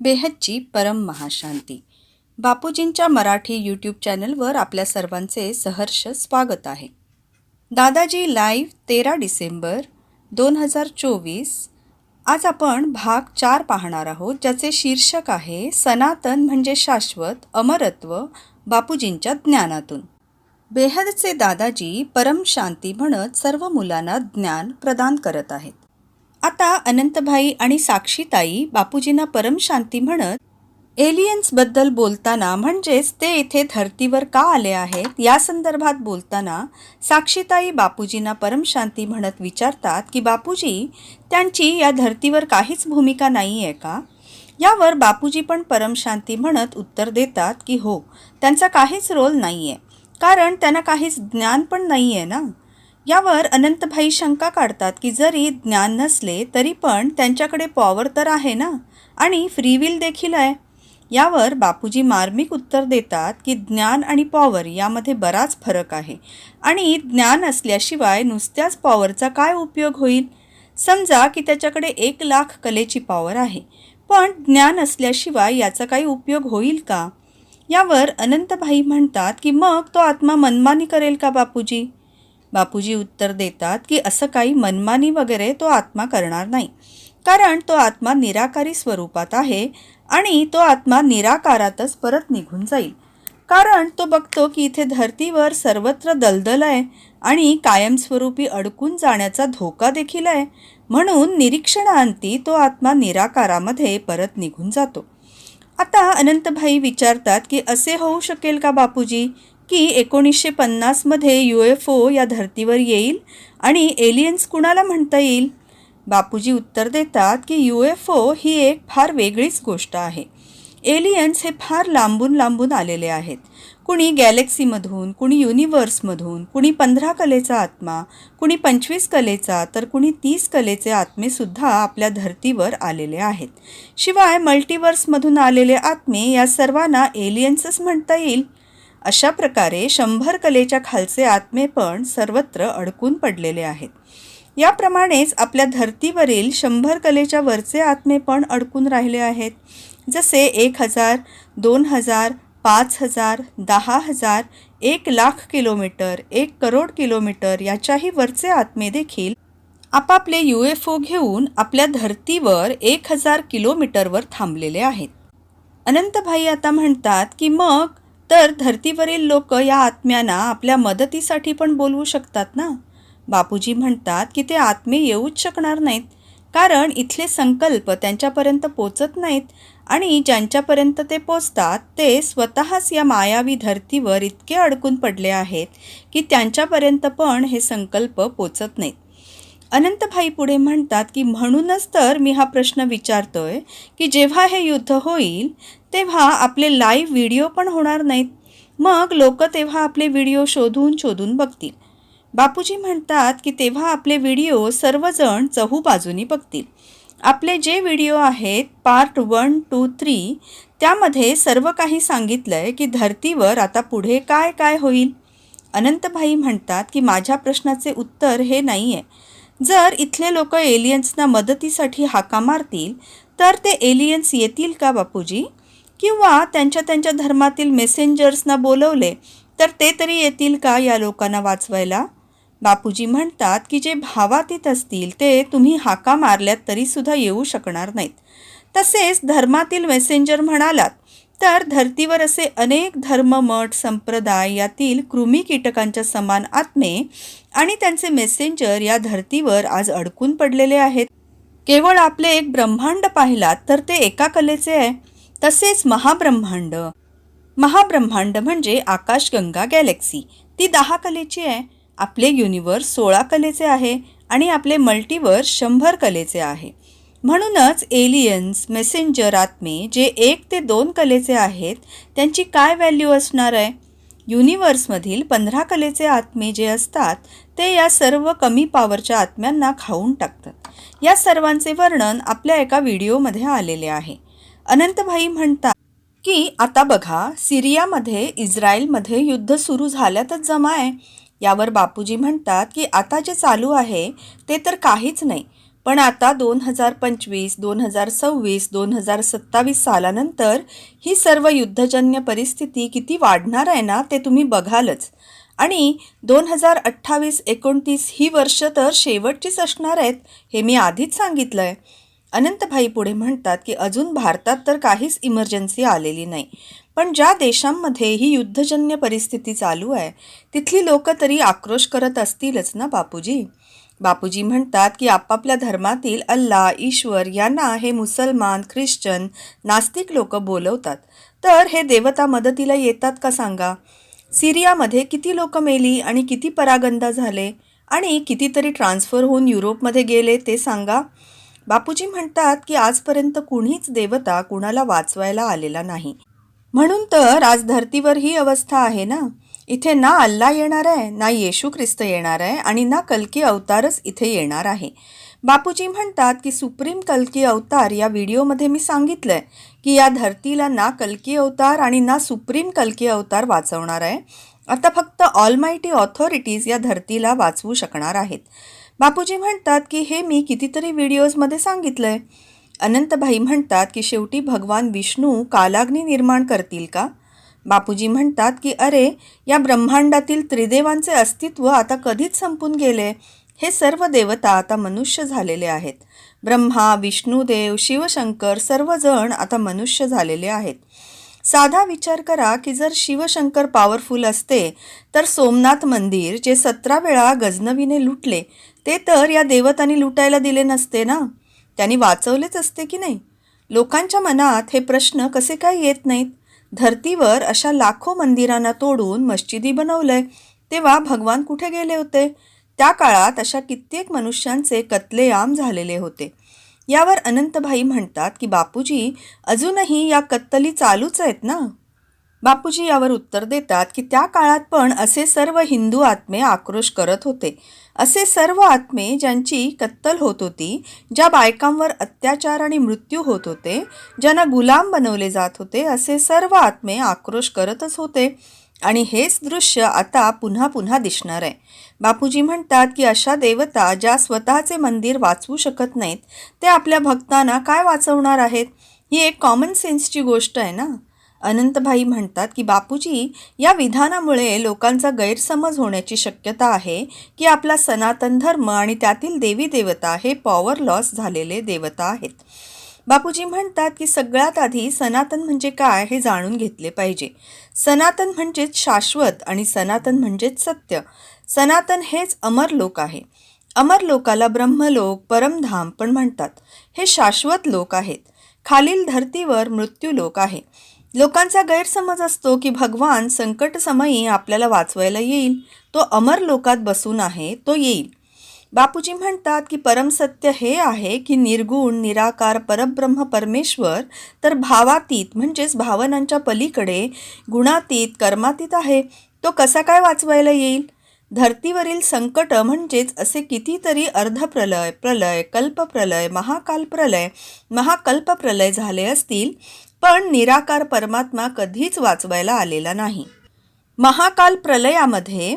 बेहदची परम महाशांती. बापूजींच्या मराठी यूट्यूब चॅनलवर आपल्या सर्वांचे सहर्ष स्वागत आहे. दादाजी लाईव्ह तेरा डिसेंबर दोन हजार चोवीस. आज आपण भाग चार पाहणार आहोत ज्याचे शीर्षक आहे सनातन म्हणजे शाश्वत अमरत्व बापूजींच्या ज्ञानातून. बेहदचे दादाजी परम शांती म्हणत सर्व मुलांना ज्ञान प्रदान करत आहेत. आता अनंतभाई आणि साक्षीताई बापूजींना परमशांती म्हणत एलियन्सबद्दल बोलताना म्हणजेच ते इथे धर्तीवर का आले आहेत? या संदर्भात बोलताना साक्षीताई बापूजींना परमशांती म्हणत विचारतात की बापूजी त्यांची या धर्तीवर काहीच भूमिका नाही आहे का? यावर बापूजी पण परमशांती म्हणत उत्तर देतात की हो त्यांचा काहीच रोल नाही आहे कारण त्यांना काहीच ज्ञान पण नाही आहे ना? यावर अनंतभाई शंका काढतात की जरी ज्ञान नसले तरी पण त्यांच्याकडे पॉवर तर आहे ना? आणि फ्री विल देखील आहे. यावर बापूजी मार्मिक उत्तर देतात की ज्ञान आणि पॉवर यामध्ये बराच फरक आहे. आणि ज्ञान असल्याशिवाय नुसत्याच पॉवरचा काय उपयोग होईल? समजा की त्याच्याकडे एक लाख कलेची पॉवर आहे. पण ज्ञान असल्याशिवाय याचा काही उपयोग होईल का? यावर अनंतभाई म्हणतात की मग तो आत्मा मनमानी करेल का बापूजी? बापूजी उत्तर देतात की असं काही मनमानी वगैरे तो आत्मा करणार नाही. कारण तो आत्मा निराकारी स्वरूपात आहे आणि तो आत्मा निराकारातच परत निघून जाईल. कारण तो बघतो की इथे धर्तीवर सर्वत्र दलदल आहे आणि कायमस्वरूपी अडकून जाण्याचा धोका देखील आहे. म्हणून निरीक्षणाअंती तो आत्मा निराकारामध्ये परत निघून जातो. आता अनंतभाई विचारतात की असे होऊ शकेल का बापूजी? की एकोणीसशे पन्नासमध्ये यू एफ ओ या धर्तीवर येईल आणि एलियन्स कुणाला म्हणता येईल? बापूजी उत्तर देतात की यू एफ ओ ही एक फार वेगळीच गोष्ट आहे. एलियन्स हे फार लांबून लांबून आलेले आहेत. कुणी गॅलेक्सीमधून कुणी युनिवर्समधून कुणी पंधरा कलेचा आत्मा कुणी पंचवीस कलेचा तर कुणी तीस कलेचे आत्मेसुद्धा आपल्या धर्तीवर आलेले आहेत. शिवाय मल्टिवर्समधून आलेले आत्मे या सर्वांना एलियन्सच म्हणता येईल? अशा प्रकारे शंभर कलेच्या खालचे आत्मे पण सर्वत्र अडकून पडलेले आहेत. याप्रमाणेच आपल्या धर्तीवरील शंभर कलेच्या वरचे आत्मे पण अडकून राहिले आहेत. जसे एक हजार दोन हजार पाच हजार दहा हजार एक लाख किलोमीटर एक करोड किलोमीटर याच्याही वरचे आत्मे देखील आपापले यू एफ ओ घेऊन आपल्या धर्तीवर एक हजार किलोमीटरवर थांबलेले आहेत. अनंतभाई आता म्हणतात की मग तर धर्तीवरील लोक या आत्म्यांना आपल्या मदतीसाठी पण बोलवू शकतात ना? बापूजी म्हणतात की ते आत्मे येऊच शकणार नाहीत. कारण इथले संकल्प त्यांच्यापर्यंत पोचत नाहीत आणि ज्यांच्यापर्यंत ते पोचतात ते स्वतःच या मायावी धर्तीवर इतके अडकून पडले आहेत की त्यांच्यापर्यंत पण हे संकल्प पोचत नाहीत. अनंतभाई पुढे म्हणतात की म्हणूनच तर मी हा प्रश्न विचारतोय की जेव्हा हे युद्ध होईल तेव्हा आपले लाईव्ह व्हिडिओ पण होणार नाहीत. मग लोक तेव्हा आपले व्हिडिओ शोधून शोधून बघतील. बापूजी म्हणतात की तेव्हा आपले व्हिडिओ सर्वजण चहू बाजूनी बघतील. आपले जे व्हिडिओ आहेत पार्ट वन टू थ्री त्यामध्ये सर्व काही सांगितलं आहे की धर्तीवर आता पुढे काय काय होईल? अनंतभाई म्हणतात की माझ्या प्रश्नाचे उत्तर हे नाही आहे जर इथले लोक एलियन्सना मदतीसाठी हाका मारतील तर ते एलियन्स येतील का बापूजी? किंवा त्यांच्या त्यांच्या धर्मातील मेसेंजर्सना बोलवले तर ते तरी येतील का या लोकांना वाचवायला? बापूजी म्हणतात की जे भावातीत असतील ते तुम्ही हाका मारल्यात तरीसुद्धा येऊ शकणार नाहीत. तसेच धर्मातील मेसेंजर म्हणालात तर धर्तीवर असे अनेक धर्म मठ संप्रदाय यातील कृमी कीटकांच्या समान आत्मे आणि त्यांचे मेसेंजर या धर्तीवर आज अडकून पडलेले आहेत. केवळ आपले एक ब्रह्मांड पाहिलात तर ते एका कलेचे आहे. तसेच महाब्रह्मांड. महाब्रह्मांड म्हणजे आकाशगंगा गॅलेक्सी. ती दहा कलेची आहे. आपले युनिवर्स सोळा कलेचे आहे आणि आपले मल्टिवर्स शंभर कलेचे आहे. म्हणूनच एलियन्स मेसेंजर आत्मे जे एक ते दोन कलेचे आहेत त्यांची काय व्हॅल्यू असणार आहे? युनिवर्समधील पंधरा कलेचे आत्मे जे असतात ते या सर्व कमी पॉवरच्या आत्म्यांना खाऊन टाकतात. या सर्वांचे वर्णन आपल्या एका व्हिडिओमध्ये आलेले आहे. अनंतभाई म्हणतात की आता बघा सिरियामध्ये इस्रायलमध्ये युद्ध सुरू झाल्यातच जमा आहे. यावर बापूजी म्हणतात की आता जे चालू आहे ते तर काहीच नाही. पण आता दोन हजार पंचवीस दोन हजार सव्वीस दोन हजार सत्तावीस सालानंतर ही सर्व युद्धजन्य परिस्थिती किती वाढणार आहे ना ते तुम्ही बघालच. आणि दोन हजार अठ्ठावीस एकोणतीस ही वर्ष तर शेवटचीच असणार आहेत हे मी आधीच सांगितलं आहे अनंतभाई पुढे म्हणतात की अजून भारतात तर काहीच इमर्जन्सी आलेली नाही. पण ज्या देशांमध्ये ही युद्धजन्य परिस्थिती चालू आहे तिथली लोक तरी आक्रोश करत असतीलच ना बापूजी? बापूजी म्हणतात की आपापल्या धर्मातील अल्ला ईश्वर यांना हे मुसलमान ख्रिश्चन नास्तिक लोक बोलवतात. तर हे देवता मदतीला येतात का सांगा? सिरियामध्ये किती लोक मेली आणि किती परागंदा झाले? आणि कितीतरी ट्रान्सफर होऊन युरोपमध्ये गेले ते सांगा? बापूजी म्हणतात की आजपर्यंत कुणीच देवता कुणाला वाचवायला आलेला नाही. म्हणून तर आज धर्तीवर ही अवस्था आहे ना? इथे ना अल्ला येणार आहे ना येशू ख्रिस्त येणार आहे आणि ना कल्की अवतारच इथे येणार आहे. बापूजी म्हणतात की सुप्रीम कल्की अवतार या व्हिडिओमध्ये मी सांगितलंय की या धरतीला ना कल्की अवतार आणि ना सुप्रीम कल्की अवतार वाचवणार आहे. आता फक्त ऑलमायटी ऑथॉरिटीज या धरतीला वाचवू शकणार आहेत. बापूजी म्हणतात की हे मी कितीतरी व्हिडिओजमध्ये सांगितलंय. अनंतभाई म्हणतात की शेवटी भगवान विष्णू कालाग्नी निर्माण करतील का? बापूजी म्हणतात की अरे या ब्रह्मांडातील त्रिदेवांचे अस्तित्व आता कधीच संपून गेले. हे सर्व देवता आता मनुष्य झालेले आहेत. ब्रह्मा विष्णुदेव शिवशंकर सर्वजण आता मनुष्य झालेले आहेत. साधा विचार करा की जर शिवशंकर पॉवरफुल असते तर सोमनाथ मंदिर जे सतरा वेळा गजनवीने लुटले ते तर या देवतांनी लुटायला दिले नसते ना? त्यांनी वाचवलेच असते की नाही? लोकांच्या मनात हे प्रश्न कसे काय येत नाहीत? धरतीवर अशा लाखो मंदिरांना तोडून मस्जिदी बनवलंय. तेव्हा भगवान कुठे गेले होते? त्या काळात अशा कित्येक मनुष्यांचे कत्लेआम झालेले होते. यावर अनंतभाई म्हणतात की बापूजी अजूनही या कत्तली चालूच आहेत ना? बापूजी यावर उत्तर देतात की त्या काळात पण असे सर्व हिंदू आत्मे आक्रोश करत होते. असे सर्व आत्मे ज्यांची कत्तल होत होती ज्या बायकांवर अत्याचार आणि मृत्यू होत होते ज्यांना गुलाम बनवले जात होते असे सर्व आत्मे आक्रोश करतच होते. आणि हेच दृश्य आता पुन्हा पुन्हा दिसणार आहे. बापूजी म्हणतात की अशा देवता ज्या स्वतःचे मंदिर वाचवू शकत नाहीत ते आपल्या भक्तांना काय वाचवणार आहेत? ही एक कॉमन सेन्सची गोष्ट आहे ना? अनंतभाई म्हणतात की बापूजी या विधानामुळे लोकांचा गैरसमज होण्याची शक्यता आहे की आपला सनातन धर्म आणि त्यातील देवी देवता हे पॉवर लॉस झालेले देवता आहेत. बापूजी म्हणतात की सगळ्यात आधी सनातन म्हणजे काय हे जाणून घेतले पाहिजे. सनातन म्हणजेच शाश्वत आणि सनातन म्हणजेच सत्य. सनातन हेच अमर लोक आहे. अमर लोकाला ब्रह्मलोक परमधाम पण म्हणतात. हे शाश्वत लोक आहेत. खालील धर्तीवर मृत्यू लोक आहे. लोकांचा गैरसमज असतो की भगवान संकटसमयी आपल्याला वाचवायला येईल. तो अमर लोकात बसून आहे तो येईल. बापूजी म्हणतात की परमसत्य हे आहे की निर्गुण निराकार परब्रह्म परमेश्वर तर भावातीत म्हणजेच भावनांच्या पलीकडे गुणातीत कर्मातीत आहे. तो कसा काय वाचवायला येईल? धर्तीवरील संकट म्हणजेच असे कितीतरी अर्धप्रलय प्रलय कल्पप्रलय महाकाल प्रलय महाकल्प प्रलय झाले असतील पण निराकार परमात्मा कधीच वाचवायला आलेला नाही. महाकाल प्रलयामध्ये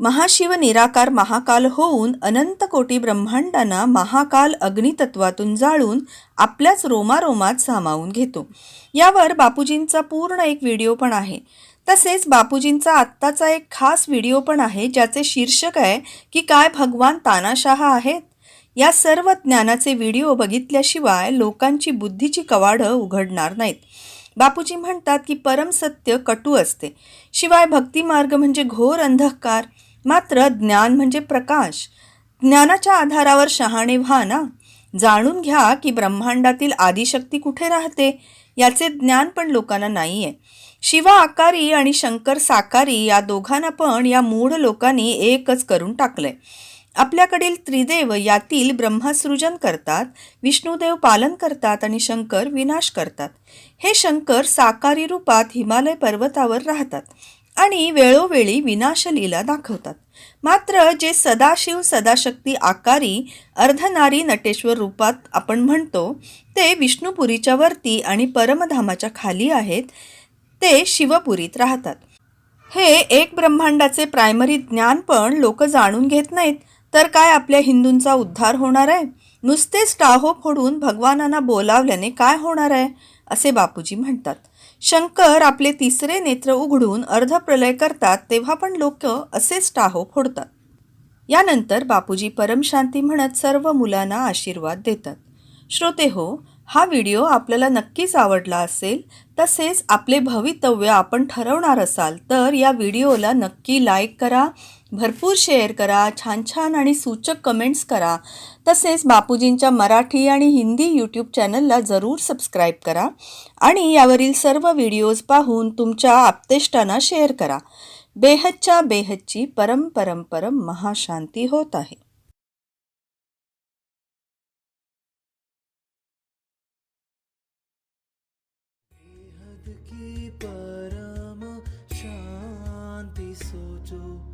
महाशिव निराकार महाकाल होऊन अनंत कोटी ब्रह्मांडांना महाकाल अग्नितत्वातून जाळून आपल्याच रोमारोमात सामावून घेतो. यावर बापूजींचा पूर्ण एक व्हिडिओ पण आहे. तसेच बापूजींचा आत्ताचा एक खास व्हिडिओ पण आहे ज्याचे शीर्षक आहे की काय भगवान तानाशाह आहेत? या सर्व ज्ञानाचे व्हिडिओ बघितल्याशिवाय लोकांची बुद्धीची कवाडं उघडणार नाहीत. बापूजी म्हणतात की परमसत्य कटू असते. शिवाय भक्तिमार्ग म्हणजे घोर अंधकार. मात्र ज्ञान म्हणजे प्रकाश. ज्ञानाच्या आधारावर शहाणे व्हा ना. जाणून घ्या की ब्रह्मांडातील आदिशक्ती कुठे राहते याचे ज्ञान पण लोकांना नाही आहे शिवा आकारी आणि शंकर साकारी या दोघांना पण या मूढ लोकांनी एकच करून टाकलंय. आपल्याकडील त्रिदेव यातील ब्रह्मसृजन करतात विष्णुदेव पालन करतात आणि शंकर विनाश करतात. हे शंकर साकारी रूपात हिमालय पर्वतावर राहतात आणि वेळोवेळी विनाशलीला दाखवतात. मात्र जे सदाशिव सदाशक्ती आकारी अर्धनारी नटेश्वर रूपात आपण म्हणतो ते विष्णुपुरीच्या वरती आणि परमधामाच्या खाली आहेत ते शिवपुरीत राहतात. हे एक ब्रह्मांडाचे प्रायमरी ज्ञान पण लोक जाणून घेत नाहीत. तर काय आपल्या हिंदूंचा उद्धार होणार आहे? नुसतेच टाहो फोडून भगवानांना बोलावल्याने काय होणार आहे? असे बापूजी म्हणतात. शंकर आपले तिसरे नेत्र उघडून अर्धप्रलय करतात तेव्हा पण लोक असेच टाहो फोडतात. यानंतर बापूजी परमशांती म्हणत सर्व मुलांना आशीर्वाद देतात. श्रोते हो हा व्हिडिओ आपल्याला नक्कीच आवडला असेल तसेच आपले भवितव्य आपण ठरवणार असाल तर या व्हिडिओला नक्की लाईक करा भरपूर शेअर करा छान छान आणि सूचक कमेंट्स करा. तसेच बापूजींच्या मराठी आणि हिंदी यूट्यूब चॅनलला जरूर सबस्क्राईब करा आणि यावरील सर्व व्हिडिओज पाहून तुमच्या आप्तेष्टांना शेअर करा. बेहदच्या बेहदची परम परम परम महाशांती होत आहे. की परम शांति सोचो.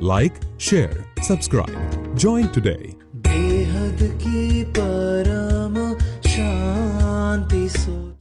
Like, share, subscribe. Join today. बेहद की परम शांति सोचो